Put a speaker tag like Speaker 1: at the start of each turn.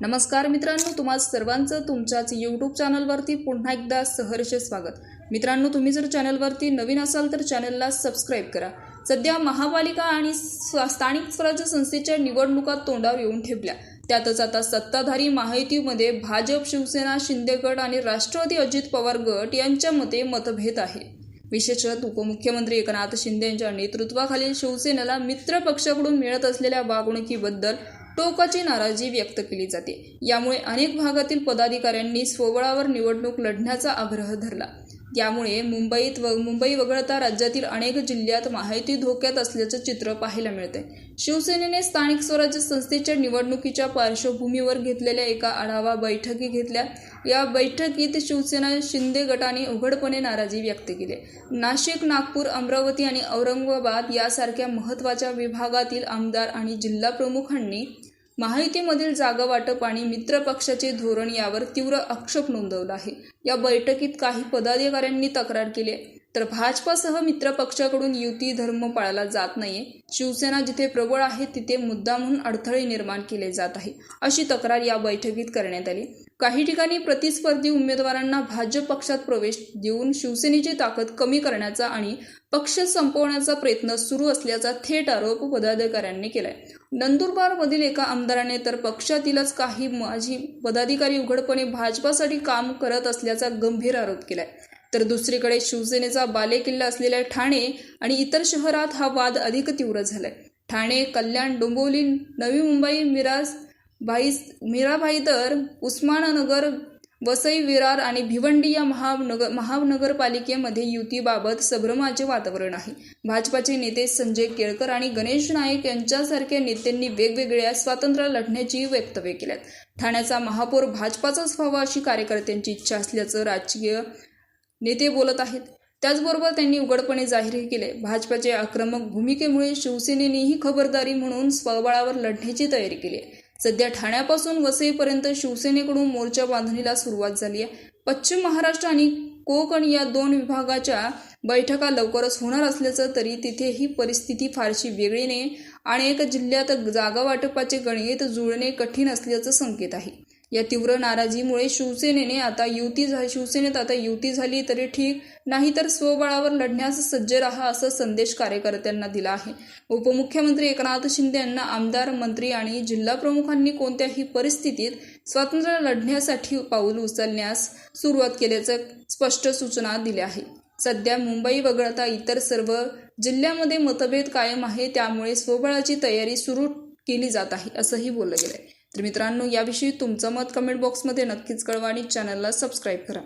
Speaker 1: नमस्कार मित्रांनो तुम्हा सर्वांचं तुमच्याच यूट्यूब चॅनलवरती पुन्हा एकदा सहर्ष स्वागत. मित्रांनो तुम्ही जर चॅनलवरती नवीन असाल तर चॅनलला सबस्क्राईब करा. सध्या महापालिका आणि स्व- स्थानिक स्वराज्य संस्थेच्या निवडणुका तोंडावर येऊन ठेपल्या. त्यातच आता सत्ताधारी महायुतीमध्ये भाजप शिवसेना शिंदे गट आणि राष्ट्रवादी अजित पवार गट यांच्या मते मतभेद आहे. विशेषत उपमुख्यमंत्री एकनाथ शिंदे यांच्या नेतृत्वाखालील शिवसेनेला मित्र पक्षाकडून मिळत असलेल्या वागणुकीबद्दल टोकाची नाराजी व्यक्त केली जाते. यामुळे अनेक भागातील पदाधिकाऱ्यांनी स्वबळावर निवडणूक लढण्याचा आग्रह धरला. यामुळे मुंबईत व मुंबई वगळता राज्यातील अनेक जिल्ह्यात माहिती धोक्यात असल्याचं चित्र पाहायला मिळते शिवसेनेने स्थानिक स्वराज्य संस्थेच्या निवडणुकीच्या पार्श्वभूमीवर घेतलेल्या एका आढावा बैठकी घेतल्या. या बैठकीत शिवसेना शिंदे गटाने उघडपणे नाराजी व्यक्त केली. नाशिक नागपूर अमरावती आणि औरंगाबाद यासारख्या महत्त्वाच्या विभागातील आमदार आणि जिल्हा प्रमुखांनी महायुतीमधील जागा वाटप आणि मित्र पक्षाचे धोरण यावर तीव्र आक्षेप नोंदवला आहे या बैठकीत काही पदाधिकाऱ्यांनी तक्रार केली आहे. तर भाजपासह मित्रपक्षाकडून युती धर्म पाळला जात नाहीये. शिवसेना जिथे प्रबळ आहे तिथे मुद्दा म्हणून अडथळे निर्माण केले जात आहे अशी तक्रार या बैठकीत करण्यात आली. काही ठिकाणी प्रतिस्पर्धी उमेदवारांना भाजप पक्षात प्रवेश देऊन शिवसेनेची ताकद कमी करण्याचा आणि पक्ष संपवण्याचा प्रयत्न सुरू असल्याचा थेट आरोप पदाधिकाऱ्यांनी केलाय. नंदुरबारमधील एका आमदाराने तर पक्षातीलच काही माजी पदाधिकारी उघडपणे भाजपासाठी काम करत असल्याचा गंभीर आरोप केलाय. तर दुसरीकडे शिवसेनेचा बालेकिल्ला असलेल्या ठाणे आणि इतर शहरात हा वाद अधिक तीव्र झालाय. ठाणे कल्याण डोंबिवली नवी मुंबई मिराज भाई मीराबाई तर उस्माननगर वसई विरार आणि भिवंडी या महानगर महानगरपालिकेमध्ये युतीबाबत संभ्रमाचे वातावरण आहे. भाजपाचे नेते संजय केळकर आणि गणेश नाईक यांच्यासारख्या नेत्यांनी वेगवेगळ्या स्वातंत्र्य लढण्याची वक्तव्य केल्यात. ठाण्याचा महापौर भाजपाचाच व्हावा अशी कार्यकर्त्यांची इच्छा असल्याचं राजकीय नेते बोलत आहेत. त्याचबरोबर त्यांनी उघडपणे जाहीरही केले. भाजपाचे आक्रमक भूमिकेमुळे शिवसेनेनेही खबरदारी म्हणून स्वबळावर लढण्याची तयारी केली आहे. सध्या ठाण्यापासून वसईपर्यंत शिवसेनेकडून मोर्चा बांधणीला सुरुवात झाली आहे. पश्चिम महाराष्ट्र आणि कोकण या दोन विभागाच्या बैठका लवकरच होणार असल्याचं तरी तिथेही परिस्थिती फारशी वेगळी नाही अनेक जिल्ह्यात जागा वाटपाचे गणित जुळणे कठीण असल्याचं संकेत आहे. या तीव्र नाराजीमुळे शिवसेनेने आता युती झा शिवसेनेत आता युती झाली तरी ठीक नाही तर स्वबळावर लढण्यास सज्ज राहा असा संदेश कार्यकर्त्यांना दिला आहे. उपमुख्यमंत्री एकनाथ शिंदे यांना आमदार मंत्री आणि जिल्हा प्रमुखांनी कोणत्याही परिस्थितीत स्वातंत्र्य लढण्यासाठी पाऊल उचलण्यास सुरुवात केल्याचं स्पष्ट सूचना दिल्या आहे सध्या मुंबई वगळता इतर सर्व जिल्ह्यामध्ये मतभेद कायम आहे त्यामुळे स्वबळाची तयारी सुरू केली जात आहे असंही बोललं गेलंय. तर मित्रांनो याविषयी तुमचं मत कमेंट बॉक्समध्ये नक्कीच कळवा आणि चॅनलला सबस्क्राईब करा.